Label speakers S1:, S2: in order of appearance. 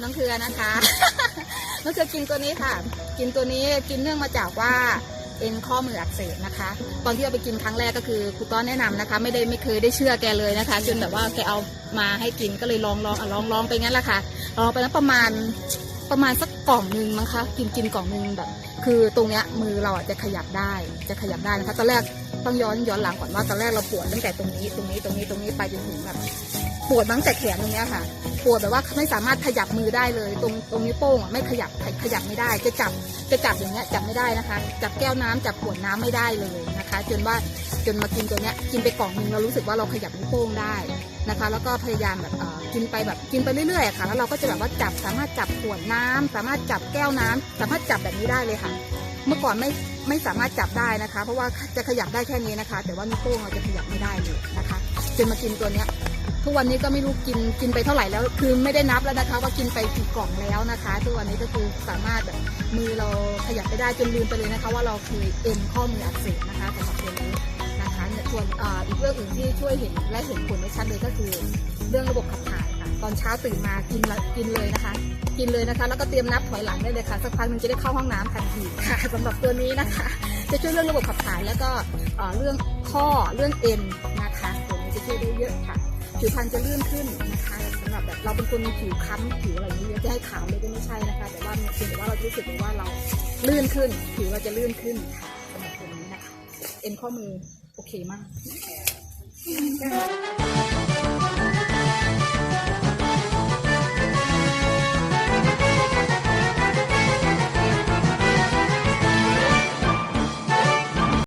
S1: น้องเครือนะคะ น้องเครือกินตัวนี้ค่ะ กินตัวนี้กินเนื่องมาจากว่าเอ็นข้อมืออักเสบนะคะ ตอนที่เอาไปกินครั้งแรกก็คือครูต้อนแนะนำนะคะ ไม่ได้ไม่เคยได้เชื่อแกเลยนะคะ จนแบบว่าแกเอามาให้กินก็เลยลองลองลองลองไปงั้นแหละค่ะลองไปแล้วประมาณประมาณสักกล่องหนึ่งมั้งคะกินกินกล่องหนึ่งแบบ คือตรงเนี้ยมือเราอะจะขยับได้จะขยับได้นะคะตอนแรก ต้องย้อนย้อนหลังก่อนว่าตอนแรกเราปวดตั้งแต่ตรงนี้ตรงนี้ตรงนี้ตรงนี้ไปจนถึงแบบปวดตั้งแต่แขนตรงนี้ค่ะ ปวดแบบว่าไม่สามารถขยับมือได้เลย ตรงตรงนิ้วโป้งอะไม่ขยับขยับไม่ได้ จะจับจะจับอย่างเงี้ยจับไม่ได้นะคะ จับแก้วน้ำจับขวดน้ำไม่ได้เลยนะคะ จนว่าจนมากินตัวเนี้ยกินไปกล่องหนึงเรารู้สึกว่าเราขยับนิ้วโป้งได้นะคะ แล้วก็พยายามแบบกินไปแบบกินไปเรื่อยๆค่ะ แล้วเราก็จะแบบว่าจับสามารถจับขวดน้ำสามารถจับแก้วน้ำสามารถจับแบบนี้ได้เลยค่ะ เมื่อก่อนไม่ไม่สามารถจับได้นะคะ เพราะว่าจะขยับได้แค่นี้นะคะ แต่ว่านิ้วโป้งเราจะขยับไม่ได้เลยนะคะจนมากินตัวเนี้ยทุกวันนี้ก็ไม่รู้กินกินไปเท่าไหร่แล้ว คือไม่ได้นับแล้วนะคะ ว่ากินไปกี่กล่องแล้วนะคะ ทุกวันนี้ก็คือสามารถแบบมือเราขยับไปได้จนลืมไปเลยนะคะ ว่าเราคือเอ็นข้อมืออักเสบนะคะสำหรับตัวนี้นะคะเนี่ยส่วนอ,อีกเรื่องอื่นที่ช่วยเห็นและเห็นผลได้ชัดเลยก็คือ เรื่องระบบขับถ่ายค่ะตอนเช้าตื่นมากินละกินเลยนะคะ กินเลยนะคะ แล้วก็เตรียมนับถอยหลังได้เลยค่ะ สักพักหนึงจะได้เข้าห้องน้ำทันทีค่ะสำหรับตัวนี้นะคะ จะช่วยเรื่องระบบขับถ่ายแล้วก็เรื่องข้อเรื่องเอ็นนะคะตัวนี้จะช่วยได้เยอะค่ะ ผิวพรรณจะลื่นขึ้นนะคะสำหรับแบบเราเป็นคนมีผิวค้ำผิวอะไรอย่างนี้จะให้ขาวเลยก็ไม่ใช่นะคะ แต่ว่าเพียงแต่ว่าเรารู้สึกเลยว่าเราลื่นขึ้น ผิวเราจะลื่นขึ้นค่ะสำหรับตัวนี้นะคะ เอ็นข้อมือโอเคมาก